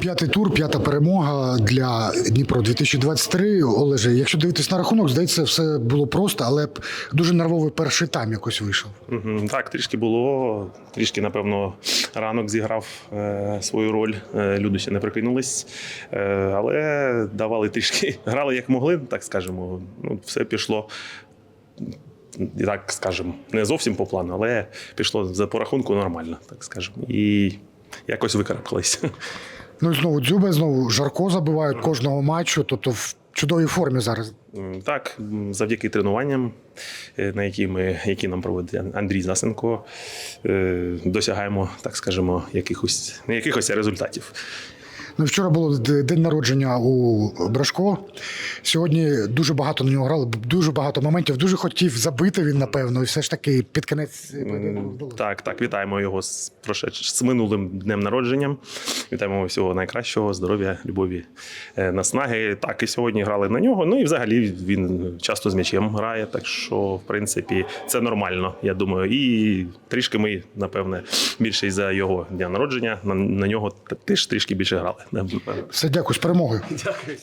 П'ятий тур, п'ята перемога для Дніпро 2023. Олеже, якщо дивитись на рахунок, здається, все було просто, але дуже нервовий перший тайм якось вийшов. Так, трішки було. Трішки, напевно, ранок зіграв е, свою роль. Е, люди ще не прикинулись. Е, але давали трішки, грали як могли, так скажемо. Ну, все пішло. Так скажемо, не зовсім по плану, але пішло за по рахунку нормально, так скажемо. І якось викарабкались. Ну і знову дзюби, знову Жарко забивають кожного матчу, тобто в чудовій формі зараз. Так, завдяки тренуванням, е, на які ми які нам проводить Андрій Засенко, е, досягаємо, так скажемо, якихось якихось результатів. Ну, вчора було день народження у Брашко. Сьогодні дуже багато на нього грали, дуже багато моментів. Дуже хотів забити він, напевно, і все ж таки під кінець. Так, так, вітаємо його з прошедш... з минулим днем народженням. Вітаємо всього найкращого, здоров'я, любові, е, наснаги. Так, і сьогодні грали на нього. Ну і взагалі він часто з м'ячем грає, так що, в принципі, це нормально, я думаю. І трішки ми, напевне, більше із-за його дня народження на, на нього теж трішки більше грали. Все, дякую з перемогою. Дякую.